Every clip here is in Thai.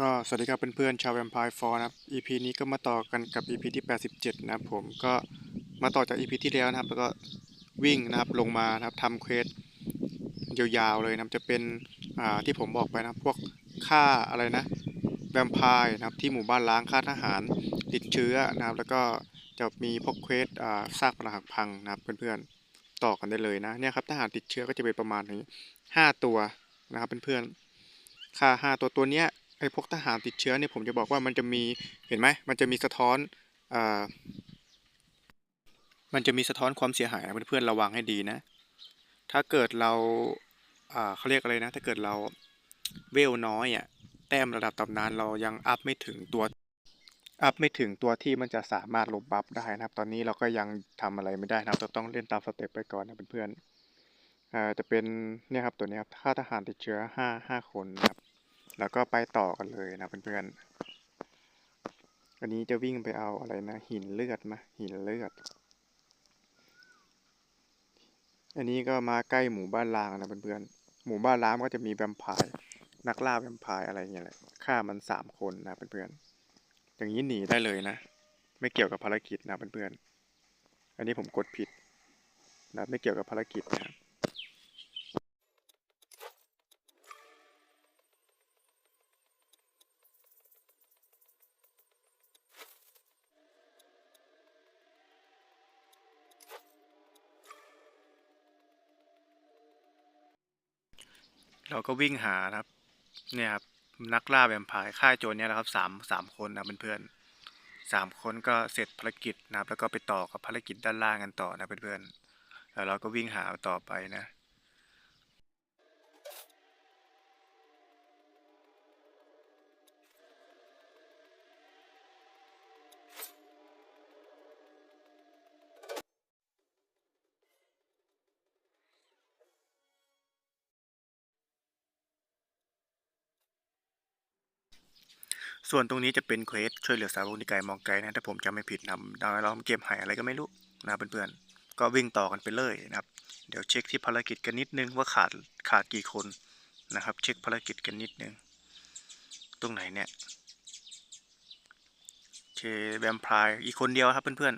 ก็สวัสดีครับเพื่อนๆชาวแวมไพร์ฟอร์นะครับ EP นี้ก็มาต่อกันกับ EP ที่ 87 นะครับผมก็มาต่อจาก EP ที่แล้วนะครับ แล้วก็วิ่งนะครับลงมานะครับทำเควสยาวๆเลยนะครับจะเป็นอ่าที่ผมบอกไปนะพวกฆ่าอะไรนะแวมไพร์นะครับที่หมู่บ้านล้างฆ่าทหารติดเชื้อนะครับ แล้วก็จะมีพวกเควสอ่าซากปรักหักพังนะครับเพื่อนๆต่อกันได้เลยนะเนี่ยครับทหารติดเชื้อก็จะเป็นประมาณนี้ห้าตัวนะครับเพื่อนๆฆ่าห้าตัวตัวเนี้ย ไอ้พวกทหารติดเชื้อเนี่ยผมจะบอกว่ามันจะมีเห็นไหมมันจะมีสะท้อนอ่ามันจะมีสะท้อนความเสียหายนะเพื่อนๆระวังให้ดีนะ ถ้าเกิดเราอ่าเขาเรียกอะไรนะ ถ้าเกิดเราเวลน้อยอะแต้มระดับตำนานเรายังอัพไม่ถึงตัวอัพไม่ถึงตัวที่มันจะสามารถลบบัฟได้นะครับ ตอนนี้เราก็ยังทำอะไรไม่ได้นะครับเราต้องเล่นตามสเต็ปไปก่อนนะเพื่อนๆจะเป็นเนี่ยครับตัวนี้ครับค่าทหารติดเชื้อห้าห้าคนนะครับ แล้วก็ไปต่อกันเลยนะเพื่อนๆวันนี้จะวิ่งไปเอาอะไรนะ หินเลือดมาหินเลือด อันนี้ก็มาใกล้หมู่บ้านลางนะเพื่อนๆหมู่บ้านล้างก็จะมีแวมไพร์นักล่าแวมไพร์อะไรเงี้ยแหละฆ่ามันสามคนนะเพื่อนๆอย่างนี้หนีได้เลยนะ ไม่เกี่ยวกับภารกิจนะเพื่อนๆอันนี้ผมกดผิดนะไม่เกี่ยวกับภารกิจนะ เราก็วิ่งหาครับ เนี่ยครับนักล่าแวมไพร์ค่ายโจรเนี่ยแหละครับสามสามคนนะเพื่อนๆสามคนก็เสร็จภารกิจนะครับ แล้วก็ไปต่อกับภารกิจด้านล่างกันต่อนะเพื่อนๆแล้วเราก็วิ่งหาต่อไปนะ ส่วนตรงนี้จะเป็นเควสช่วยเหลือสาวกนิกายมองไกลนะถ้าผมจำไม่ผิดนะเราเกมหายอะไรก็ไม่รู้นะเพื่อนๆก็วิ่งต่อกันไปเลยนะครับ เดี๋ยวเช็คที่ภารกิจกันนิดนึงว่าขาดขาดกี่คนนะครับ เช็คภารกิจกันนิดนึง ตรงไหนเนี่ยเคแวมไพร์อีกคนเดียวครับเพื่อน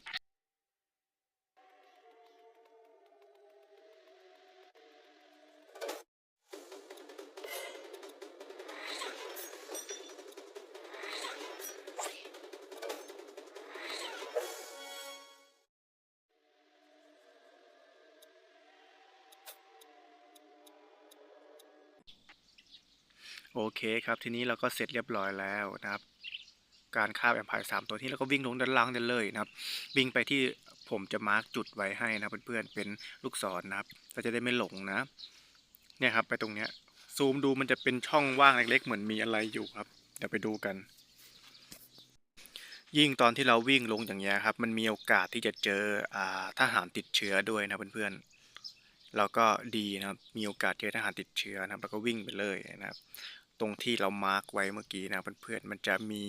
โอเคครับ ทีนี้เราก็เสร็จเรียบร้อยแล้วนะครับ การฆ่าแวมพร์สามตัวที่เราก็วิ่งลงด้านล่างได้เลยนะครับ วิ่งไปที่ผมจะมาร์กจุดไว้ให้นะเพื่อนๆเป็นลูกศรนะครับก็จะได้ไม่หลงนะ เนี่ยครับไปตรงเนี้ยซูมดูมันจะเป็นช่องว่างเล็กๆ เหมือนมีอะไรอยู่ครับ เดี๋ยวไปดูกัน ยิ่งตอนที่เราวิ่งลงอย่างเงี้ยครับ มันมีโอกาสที่จะเจออ่าทหารติดเชื้อด้วยนะเพื่อนๆเราก็ดีนะครับ มีโอกาสเจอทหารติดเชื้อนะครับแล้วก็วิ่งไปเลยนะครับ ตรงที่เรามาร์กไว้เมื่อกี้นะเพื่อนๆมันจะมี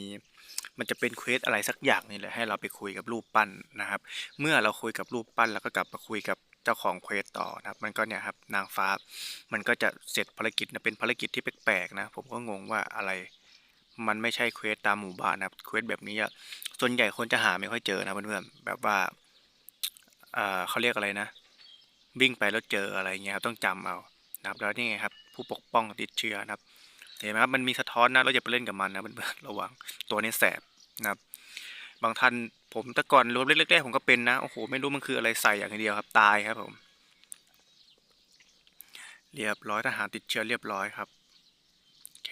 มันจะเป็นเควสอะไรสักอย่างนี่แหละให้เราไปคุยกับรูปปั้นนะครับ เมื่อเราคุยกับรูปปั้นแล้วก็กลับมาคุยกับเจ้าของเควสต่อนะครับ มันก็เนี่ยครับนางฟ้า มันก็จะเสร็จภารกิจนะเป็นภารกิจที่แปลกๆนะผมก็งงว่าอะไรมันไม่ใช่เควสตามหมู่บ้านนะครับเควสแบบนี้ส่วนใหญ่คนจะหาไม่ค่อยเจอนะเพื่อนๆแบบว่าเอ่อเขาเรียกอะไรนะวิ่งไปแล้วเจออะไรเงี้ยครับต้องจำเอานะครับแล้วนี่ไงครับผู้ปกป้องติดเชื้อนะครับ เห็นไหมครับมันมีสะท้อนนะเราอย่าไปเล่นกับมันนะเพื่อนๆระวังตัวนี้แสบนะครับ บางท่านผมแต่ก่อนรวมเล็กๆผมก็เป็นนะโอ้โหไม่รู้มันคืออะไรใส่อย่างเดียวครับ ตายครับผม เรียบร้อยทหารติดเชื้อเรียบร้อยครับโอเค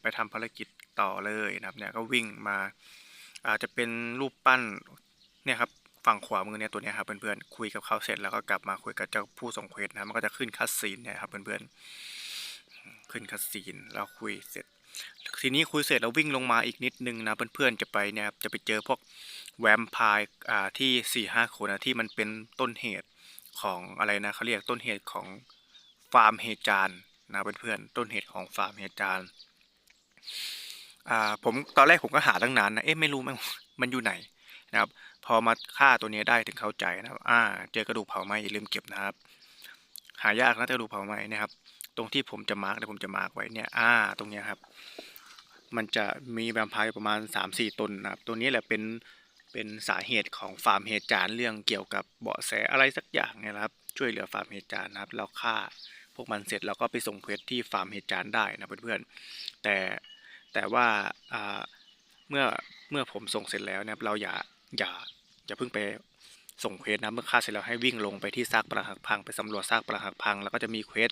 ไปทำภารกิจต่อเลยนะครับ เนี่ยก็วิ่งมาอาจจะเป็นรูปปั้นเนี่ยครับฝั่งขวามือเนี่ยตัวนี้ครับเพื่อนๆคุยกับเขาเสร็จแล้วก็กลับมาคุยกับเจ้าผู้ส่งเควสนะมันก็จะขึ้นคัสซีนเนี่ยครับเพื่อนๆ ขึ้นคัสซีนแล้วคุยเสร็จ ทีนี้คุยเสร็จแล้ววิ่งลงมาอีกนิดนึงนะเพื่อนๆจะไปเนี่ยครับจะไปเจอพวกแวมไพร์อ่าที่สี่ห้าคนนะที่มันเป็นต้นเหตุของอะไรนะเขาเรียกต้นเหตุของฟาร์มเฮจานนะเพื่อนๆต้นเหตุของฟาร์มเฮจานอ่าผมตอนแรกผมก็หาตั้งนานนะเอ๊ะไม่รู้มันมันอยู่ไหนนะครับพอมาฆ่าตัวนี้ได้ถึงเข้าใจนะครับอ่าเจอกระดูกเผาไหมอย่าลืมเก็บนะครับ หายากนะกระดูกเผาไหมนะครับ ตรงที่ผมจะมาร์กเดี๋ยวผมจะมาร์กไว้เนี่ยอ่าตรงเนี้ยครับ มันจะมีแวมไพร์ประมาณ 3-4 ตนนะครับ ตัวนี้แหละเป็นเป็นสาเหตุของฟาร์มเฮจานเรื่องเกี่ยวกับเบาะแสอะไรสักอย่างเนี่ยนะครับ ช่วยเหลือฟาร์มเฮจานนะครับ เราฆ่าพวกมันเสร็จเราก็ไปส่งเควสที่ฟาร์มเฮจานได้นะเพื่อนๆแต่แต่ว่าอ่าเมื่อเมื่อผมส่งเสร็จแล้วนะครับเราอย่าอย่าอย่าเพิ่งไป ส่งเควสนะเมื่อฆ่าเสร็จแล้วให้วิ่งลงไปที่ซากปรักหักพังไปสำรวจซากปรักหักพัง แล้วก็จะมีเควส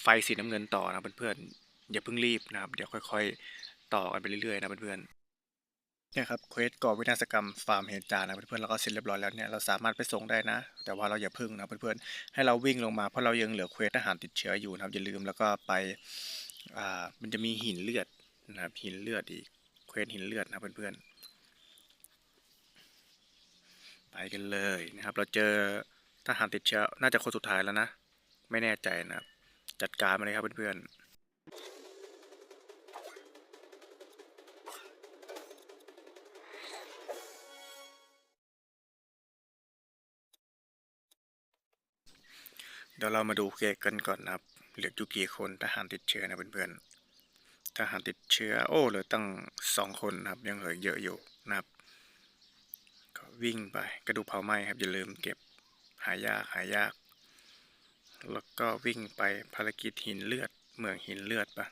ไฟสีน้ำเงินต่อนะเพื่อนๆอย่าเพิ่งรีบนะครับเดี๋ยวค่อยๆ ต่อกันไปเรื่อยๆนะเพื่อนๆเนี่ยครับเควสก่อวินาศกรรมฟาร์มเฮจานะเพื่อนๆเราก็เสร็จเรียบร้อยแล้วเนี่ยเราสามารถไปส่งได้นะ แต่ว่าเราอย่าพึ่งนะเพื่อนๆให้เราวิ่งลงมาเพราะเรายังเหลือเควสทหารติดเชื้ออยู่นะครับอย่าลืมแล้วก็ไปอ่ามันจะมีหินเลือดนะครับหินเลือดอีกเควสหินเลือดนะเพื่อนๆ ไปกันเลยนะครับ เราเจอทหารติดเชื้อน่าจะคนสุดท้ายแล้วนะ ไม่แน่ใจนะครับจัดการมาเลยครับเพื่อนๆเดี๋ยวเรามาดูเกกกันก่อนนะครับ เหลืออยู่กี่คนทหารติดเชื้อนะเพื่อนๆทหารติดเชื้อโอ้เหลือตั้งสองคนนะครับ ยังเหลือเยอะอยู่นะครับ ก็วิ่งไปกระดูกเผาไหม้ครับอย่าลืมเก็บหายากหายาก แล้วก็วิ่งไปภารกิจหินเลือด เมืองหินเลือดปะ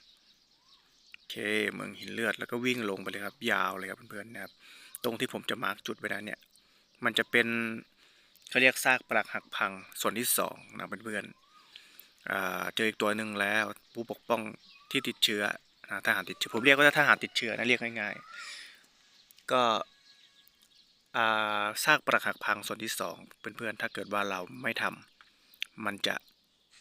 โอเคเมืองหินเลือดแล้วก็วิ่งลงไปเลยครับ ยาวเลยครับเพื่อนๆนะครับ ตรงที่ผมจะมาร์กจุดไว้แล้วเนี่ย มันจะเป็นเขาเรียกซากปรักหักพังส่วนที่สองนะเพื่อนๆเจออีกตัวหนึ่งแล้ว ผู้ปกป้องที่ติดเชื้อทหารติดเชื้อผมเรียกว่าทหารติดเชื้อนะเรียกง่ายๆ ก็ ซากปรักหักพังส่วนที่สองเพื่อนๆ ถ้าเกิดว่าเราไม่ทำมันจะ